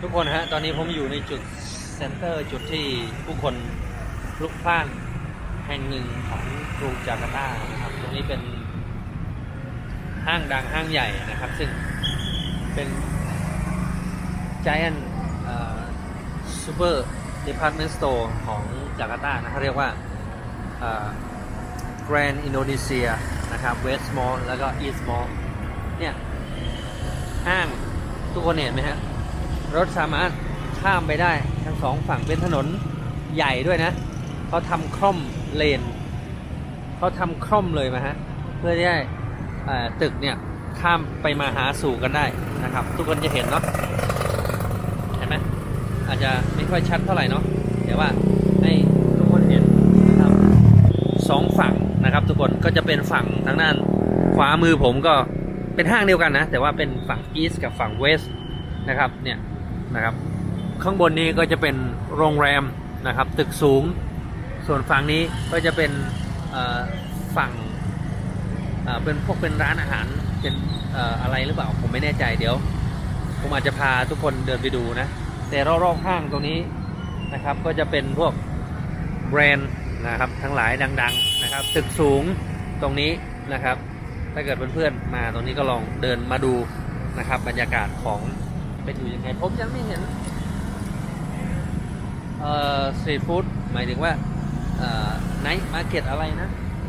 ทุกคนฮะ ตอนนี้ผมอยู่ในจุดเซ็นเตอร์จุดที่ผู้คนพลุกพล่านแห่งหนึ่งของกรุงจาการ์ตานะครับ ตรงนี้เป็นห้างดังห้างใหญ่นะครับ ซึ่งเป็น Giant ซูเปอร์ดีพาร์ตเมนต์สโตร์ของจาการ์ตานะเขาเรียกว่าแกรนด์อินโดนีเซียนะครับเวสต์มอลแล้วก็อีสต์มอลเนี่ย ห้างทุกคนเห็นไหมฮะ รถสามารถข้ามไปได้ทั้งสองฝั่งเป็นถนนใหญ่ด้วยนะเขาทำคล่อมเลนเขาทำคล่อมเลยมาฮะเพื่อที่ให้ตึกเนี่ยข้ามไปมาหาสู่กันได้นะครับ ทุกคนจะเห็นเนาะเห็นไหมอาจจะไม่ค่อยชัดเท่าไหร่เนาะแต่ว่าให้ทุกคนเห็นนะครับสองฝั่งนะครับ ทุกคนก็จะเป็นฝั่งทางด้านขวามือผมก็เป็นห้างเดียวกันนะ แต่ว่าเป็นฝั่งอีสต์กับฝั่งเวสต์นะครับเนี่ย นะครับ ข้างบนนี้ก็จะเป็นโรงแรมนะครับ ตึกสูง ส่วนฝั่งนี้ก็จะเป็นฝั่งเป็นพวกเป็นร้านอาหารเป็นออะไรหรือเปล่าผมไม่แน่ใจเดี๋ยวผมอาจจะพาทุกคนเดินไปดูนะแต่รอบๆห้างตรงนี้นะครับก็จะเป็นพวกแบรนด์นะครับทั้งหลายดัง ๆนะครับ ตึกสูงตรงนี้นะครับ ถ้าเกิดเพื่อนๆมาตรงนี้ก็ลองเดินมาดูนะครับบรรยากาศของ เป็นอยู่ยังไงผมยังไม่เห็นเอ่อสตรีทฟู้ดหมายถึงว่าเอ่อไนท์มาร์เก็ตอะไรนะ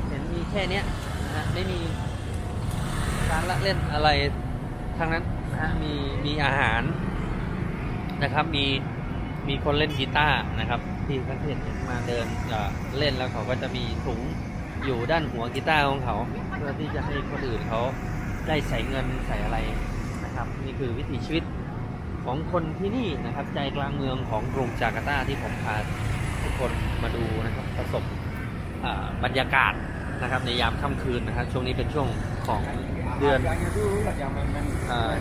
เห็นมีแค่เนี้ยนะไม่มีร้านละเล่นอะไรทั้งนั้นนะมีมีอาหารนะครับมีมีคนเล่นกีตาร์นะครับ ที่ท่านเห็นมาเดินเล่นแล้วเขาก็จะมีถุงอยู่ด้านหัวกีตาร์ของเขา เพื่อที่จะให้คนอื่นเขาได้ใส่เงินใส่อะไรนะครับ นี่คือวิถีชีวิต ของคนที่นี่นะครับใจกลางเมืองของกรุงจาการ์ตาที่ผมพาทุกคนมาดูนะครับประสบบรรยากาศนะครับในยามค่ำคืนนะครับช่วงนี้เป็นช่วงของเดือนเอ่อ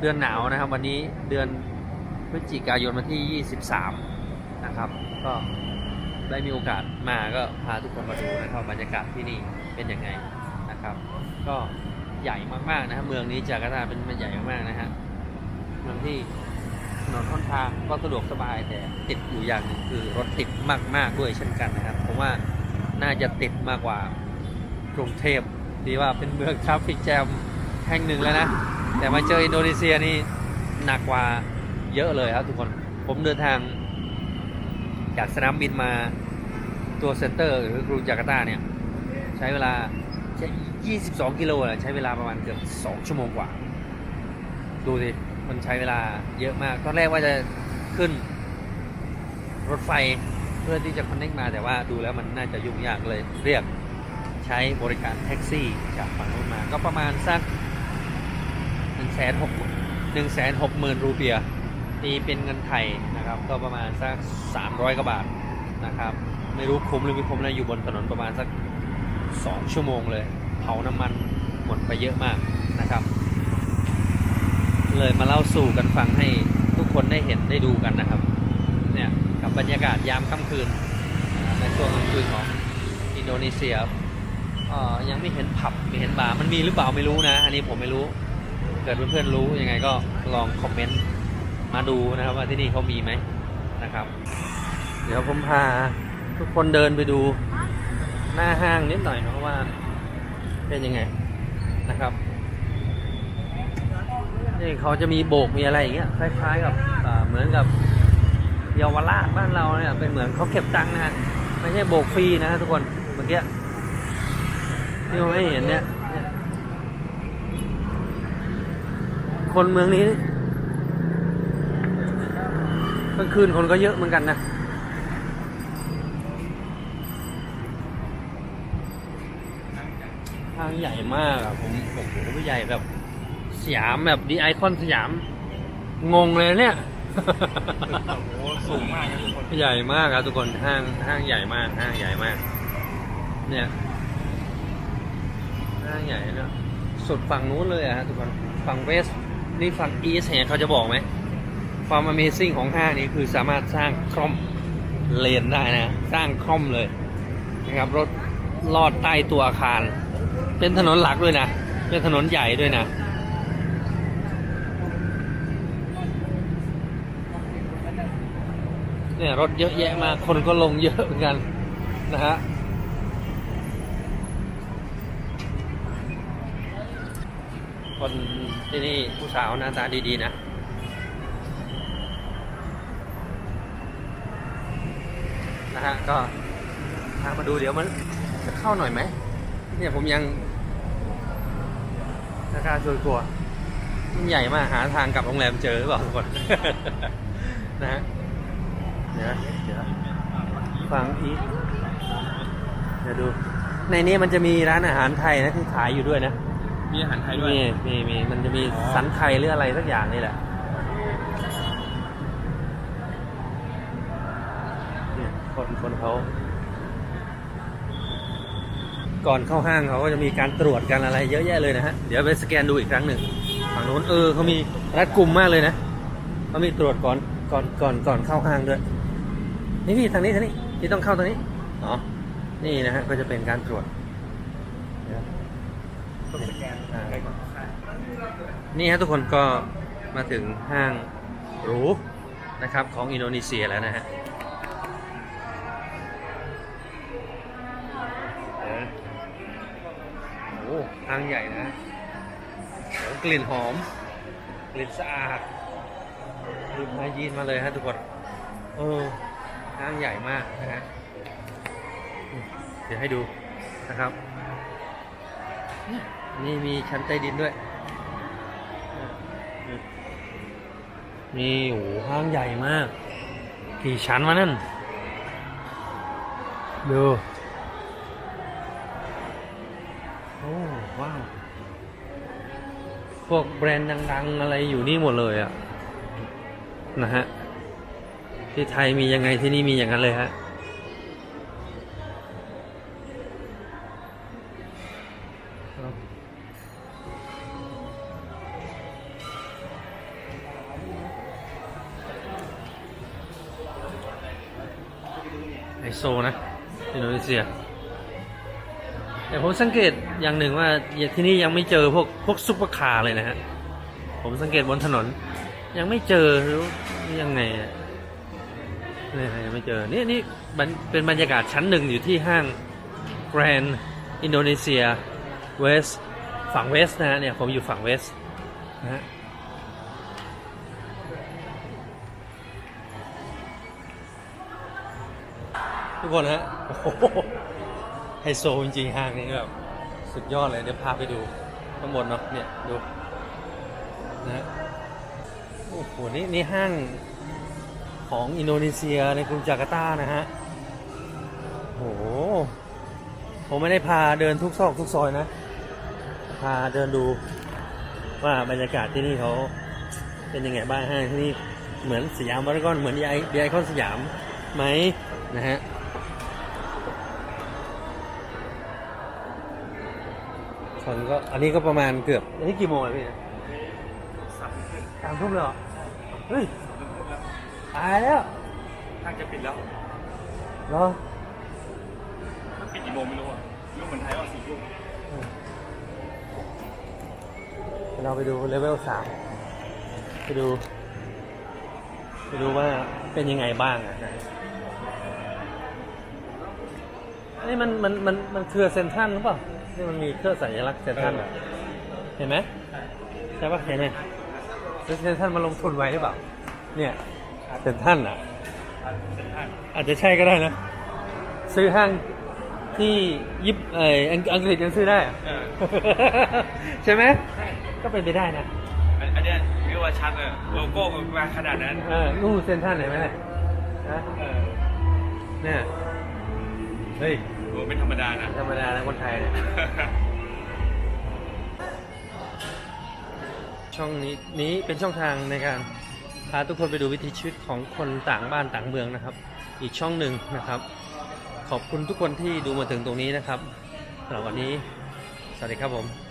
เดือนหนาวนะครับ วันนี้เดือนพฤศจิกายนวันที่ 23 นะครับ ก็ได้มีโอกาสมาก็พาทุกคนมาดูนะครับบรรยากาศที่นี่เป็นยังไงนะครับ ก็ ใหญ่มากๆนะครับเมืองนี้จาการ์ตาเป็นเมืองใหญ่มากๆนะฮะเมืองที่ถนนค่อนทางก็สะดวกสบายแต่ติดอยู่อย่างหนึ่งคือรถติดมาก ๆด้วยเช่นกันนะครับผมว่าน่าจะติดมากกว่ากรุงเทพดีว่าเป็นเมืองทราฟฟิกแจมแห่งหนึ่งแล้วนะ แต่มาเจออินโดนีเซียนี่หนักกว่าเยอะเลยครับทุกคนผมเดินทาง จากสนามบินมาตัวเซ็นเตอร์ หรือกรุงจาการ์ตาเนี่ย ใช้เวลา 22 กิโลนะใช้เวลาประมาณเกือบ 2 ชั่วโมงกว่า ดูสิมันใช้เวลาเยอะมาก ตอนแรกว่าจะขึ้น รถไฟเพื่อที่จะคอนเน c t มาแต่ว่าดูแล้วมันน่าจะยุ่งยากเลย เรียกใช้บริการแท็กซี่จากฝั่งนู้นมา ก็ประมาณสักหนึ่งแสนหกหนึ่งแสนหกหมื่นรูเปียห์ตีเป็นเงินไทยนะครับ ก็ประมาณสักสามร้อยกว่าบาทนะครับ ไม่รู้คุ้มหรือไม่คุ้มนะอยู่บนถนนประมาณสัก สองชั่วโมงเลยเผาน้ำมันหมดไปเยอะมากนะครับ เลยมาเล่าสู่กันฟังให้ทุกคนได้เห็นได้ดูกันนะครับเนี่ยกับบรรยากาศยามค่ำคืนในช่วงกลางคืนของอินโดนีเซียยังไม่เห็นผับไม่เห็นบาร์มันมีหรือเปล่าไม่รู้นะ อันนี้ผมไม่รู้ เกิดเพื่อนๆรู้ยังไงก็ลองคอมเมนต์มาดูนะครับว่าที่นี่เขามีไหมนะครับ เดี๋ยวผมพาทุกคนเดินไปดู หน้าห้างนิดหน่อยเนาะว่า เป็นยังไงนะครับนี่เขาจะมีโบกมีอะไรอย่างเงี้ยคล้ายๆกับเหมือนกับเยาวราชบ้านเราเนี่ยเป็นเหมือนเขาเก็บตังค์นะฮะไม่ใช่โบกฟรีนะฮะทุกคนเมื่อกี้ที่ผมไม่เห็นเนี่ยคนเมืองนี้กลางคืนคนก็เยอะเหมือนกันนะ ทางใหญ่มากอะผมผมโอ้โหใหญ่แบบสยามแบบดีไอคอนสยาม งงเลยเนี่ย โอ้สูงมากนะทุกคนใหญ่มากครับทุกคนห้างห้างใหญ่มาก ห้างใหญ่มาก เนี่ย ห้างใหญ่เนอะสุดฝั่งนู้นเลยอะฮะทุกคนฝั่งเวสนี่ฝั่งอีสเนี่ยเขาจะบอกไหมความ Amazing ของห้างนี้คือสามารถสร้างคล่อมเลนได้นะ สร้างคล่อมเลยนะครับรถลอดใต้ตัวอาคาร เป็นถนนหลักด้วยนะ เป็นถนนใหญ่ด้วยนะเนี่ยรถเยอะแยะมาคนก็ลงเยอะเหมือนกันนะฮะคนที่นี่ผู้สาวหน้าตาดีๆนะนะฮะก็พามาดูเดี๋ยวมันจะเข้าหน่อยไหมเนี่ยผมยัง นาคาช่วยกลัวมันใหญ่มากหาทางกลับโรงแรมเจอหรือเปล่าทุกคน นะฮะเดี๋ยวเดี๋ยวฟังอีกเดี๋ยวดู ในนี้มันจะมีร้านอาหารไทยนะที่ขายอยู่ด้วยนะ มีอาหารไทยด้วย มีมีมีมันจะมีอ๋อสันไทยหรืออะไรสักอย่างนี่แหละเนี่ยคนคนเขา ก่อนเข้าห้างเขาก็จะมีการตรวจกันอะไรเยอะแยะเลยนะฮะ เดี๋ยวไปสแกนดูอีกครั้งหนึ่งฝั่งนู้นเออเขามีรัดกลุ่มมากเลยนะเขามีตรวจก่อนก่อนก่อนก่อนเข้าห้างด้วย นี่นี่ทางนี้ทางนี้ที่ต้องเข้าทางนี้อ๋อนี่นะฮะก็จะเป็นการตรวจนี่ฮะทุกคนก็มาถึงห้างหรูนะครับของอินโดนีเซียแล้วนะฮะ ห้างใหญ่นะกลิ่นหอม กลิ่นสะอาดดื่มายีนมาเลยฮะทุกคนเออห้างใหญ่มากนะฮะเดี๋ยวให้ดูนะครับนี่มีชั้นใต้ดินด้วย นี่โอ้โหห้างใหญ่มาก กี่ชั้นวะนั่น ดู พวกแบรนด์ดังๆ อะไรอยู่นี่หมดเลยอะนะฮะ ที่ไทยมียังไงที่นี่มีอย่างนั้นเลยฮะไฮโซนะอินโดนีเซีย แต่ผมสังเกตอย่างหนึ่งว่าที่นี่ยังไม่เจอพวกพวกซุปเปอร์คาร์เลยนะฮะผมสังเกตบนถนน ยังไม่เจอหรือยังไงเนี่ยังไม่เจอนี่นี่เป็นบรรยากาศชั้นหนึ่งอยู่ที่ห้าง Grand อินโดนีเซียเวสฝั่งเวสนะฮะเนี่ยผมอยู่ฝั่งเวสนะฮะทุกคนฮะโอ้โห ไฮโซจริงๆห้างนี้แบบสุดยอดเลยเดี๋ยวพาไปดูข้างบนเนาะเนี่ยดูนะฮะโอ้โหนี่นี่ห้างของอินโดนีเซียในกรุงจาการ์ตานะฮะโอ้โหผมไม่ได้พาเดินทุกซอกทุกซอยนะ พาเดินดูว่าบรรยากาศที่นี่เขาเป็นยังไงบ้างห้างที่นี่เหมือนสยามวารากอนเหมือนไอดีไอคอนสยามไหมนะฮะ คนก็อันนี้ก็ประมาณเกือบ อันนี้กี่โมงอะพี่สามทุ่มสามทุ่มเลยเหรอ เฮ้ยตายแล้วห้างจะปิดแล้วเหรอมันปิดกี่โมงไม่รู้อะไม่รู้เหมือนไทยว่าสี่ทุ่มเดี๋ยวเราไปดูเลเวลสามไปดู ไปดูว่าเป็นยังไงบ้างอะนะอันนี้มันมันมันมันเครือเซนทรันหรือเปล่า นี่มันมีเครือสัญลักษณ์เซนทรันอะเห็นไหมใช่ปะเห็นไหมซื้อเซนทรันมาลงทุนไว้หรือเปล่า เนี่ยเซนทรันอะเซ็นทรัลอาจจะใช่ก็ได้นะ ซื้อห้างที่ยิปเอออังอังกฤษยังซื้อได้อะเออใช่ไหมก็เป็นไปได้นะอันอันเนี้ยเรียกว่าชัดเลยโลโก้มันมาขนาดนั้นเออนู่นเซนทรันเห็นไหมเนี่ยนะเออเนี่ยเฮ้ย โหไม่ธรรมดานะ ธรรมดานะคนไทยเนี่ยช่องนี้นี้เป็นช่องทางในการพาทุกคนไปดูวิถีชีวิตของคนต่างบ้านต่างเมืองนะครับ อีกช่องหนึ่งนะครับ ขอบคุณทุกคนที่ดูมาถึงตรงนี้นะครับสำหรับวันนี้ สวัสดีครับผม